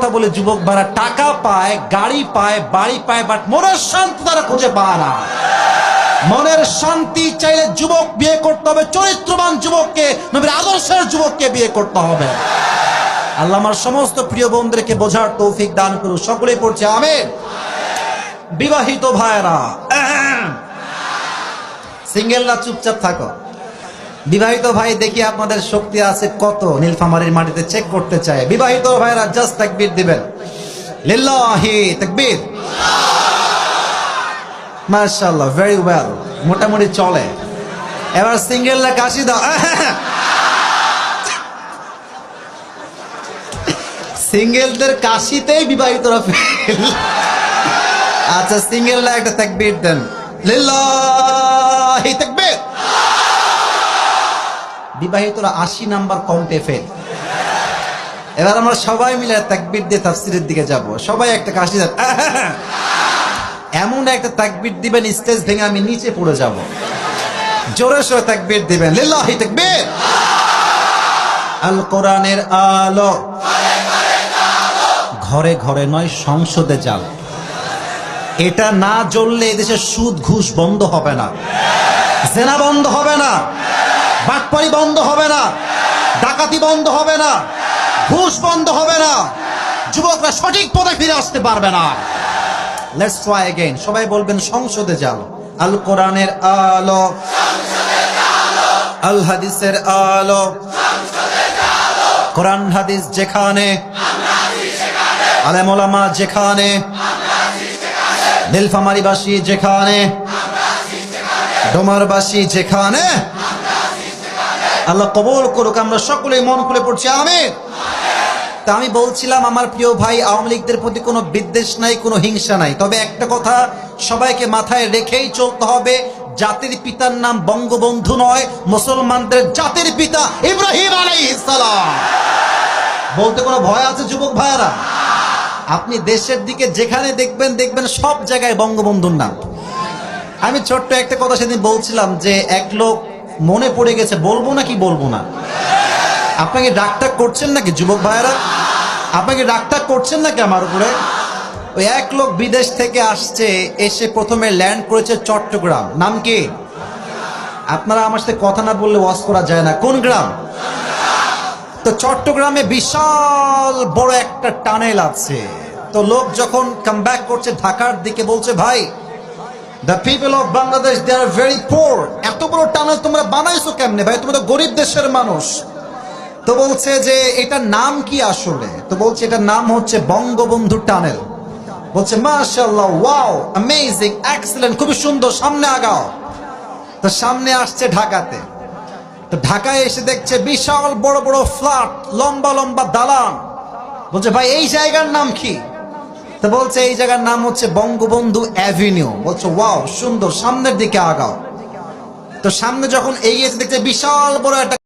কথা বলে যুবক ভাড়া টাকা পায়, গাড়ি পায়, বাড়ি পায় বাট মনের শান্তি তারা খুঁজে পায় না। মনের শান্তি চাইলে যুবক বিয়ে করতে হবে, চরিত্রবান যুবককে, নবীর আদর্শের যুবককে বিয়ে করতে হবে। আল্লাহ আমার সমস্ত প্রিয় বোনদেরকে বোঝার তৌফিক দান করুন। সকলেই পড়ছে আমের বিবাহিত ভাইরা সিঙ্গেলরা চুপচাপ থাকো। বিবাহিত ভাই দেখি আপনাদের শক্তি আছে কত? নীলফামারীর মাটিতে চেক করতে চায়। বিবাহিত ভাইরা জাস্ট তাকবীর দিবেন। লিল্লাহি তাকবীর। মাশাআল্লাহ ভেরি ওয়েল মোটামুটি চলে। এবার সিঙ্গেলরা কাশি দাও। সিঙ্গেলদের কাশিতেই বিবাহিতরা ফেল আচ্ছা সিঙ্গেলরা একটা তাকবীর দেন। লিল্লাহি তাকবীর বিবাহিতরা আশি নাম্বার কমতে ফেল এবার আমরা সবাই মিলে তাকবির দিয়ে তাফসিরের দিকে যাব। সবাই একটা কাশি দেন এমন একটা তাকবির দিবেন স্টেজ ভেঙে আমি নিচে পড়ে যাব। জোরে সোরে তাকবির দিবেন। লিল্লাহি তাকবীর। আল কোরআনের আলো। ঘরে ঘরে নয়, সংসদে যাও। এটা না জ্বললে এদেশে সুদ ঘুষ বন্ধ হবে না। জেনা বন্ধ হবে না। চুরি বন্ধ হবে না, ডাকাতি বন্ধ হবে না, ঘুষ বন্ধ হবে না, যুবকরা সঠিক পথে ফিরে আসতে পারবে না। সবাই বলবেন, সংসদে যাও আল কোরআনের আলো। আল হাদিসের আলো। কোরআন হাদিস যেখানে আলেমা যেখানে, নীলফামারিবাসী যেখানে, ডোমারবাসী যেখানে আল্লাহ কবর করুক, আমরা সকলে মন খুলে পড়ছি আমি তা আমি বলছিলাম, আমার প্রিয় ভাই, আওয়ামী লীগদের প্রতি কোনো বিদ্বেষ নাই, কোনো হিংসা নাই। তবে একটা কথা সবাইকে মাথায় রেখেই চলতে হবে, জাতির পিতার নাম বঙ্গবন্ধু নয়, মুসলমানদের জাতির পিতা ইব্রাহিম আলাইহিস সালাম। বলতে কোনো ভয় আছে, যুবক ভাইয়ারা? আপনি দেশের দিকে যেখানে দেখবেন দেখবেন সব জায়গায় বঙ্গবন্ধুর নাম। আমি ছোট্ট একটা কথা সেদিন বলছিলাম যে, এক লোক মনে পড়ে গেছে, বলব নাকি বলব না? আপনাকে ডাক্তার করছেন নাকি যুবক ভাইয়েরা? আপনাকে ডাক্তার করছেন নাকি আমার উপরে? ওই এক লোক বিদেশ থেকে আসছে, এসে প্রথমে ল্যান্ড করেছে চট্টগ্রাম। নাম কি? আপনারা আমার সাথে কথা না বললে ওয়াজ করা যায় না। কোন গ্রাম? তো চট্টগ্রামে বিশাল বড় একটা টানেল আছে। তো লোক যখন কাম করছে, ঢাকার দিকে বলছে, ভাই the people of Bangladesh they are very poor এত বড় টানেল তোমরা বানাইছো কেমনে? ভাই, তোমরা গরিব দেশের মানুষ। তো বলছে যে, এটার নাম কি আসলে? তো বলছে, এটার নাম হচ্ছে বঙ্গবন্ধু টানেল। বলছে, মাশাআল্লাহ, ওয়াও অ্যামেজিং এক্সেলেন্ট খুবই সুন্দর, সামনে আগাও। তো সামনে আসছে ঢাকাতে। তো ঢাকায় এসে দেখছে বিশাল বড় বড় ফ্ল্যাট, লম্বা লম্বা দালান। বলছে, ভাই, এই জায়গার নাম কি? তো বলছে, এই জায়গার নাম হচ্ছে বঙ্গবন্ধু অ্যাভিনিউ। বলছে, ওয়াও, সুন্দর, সামনের দিকে আগাও। তো সামনে যখন এগিয়েছে দেখছে বিশাল বড় একটা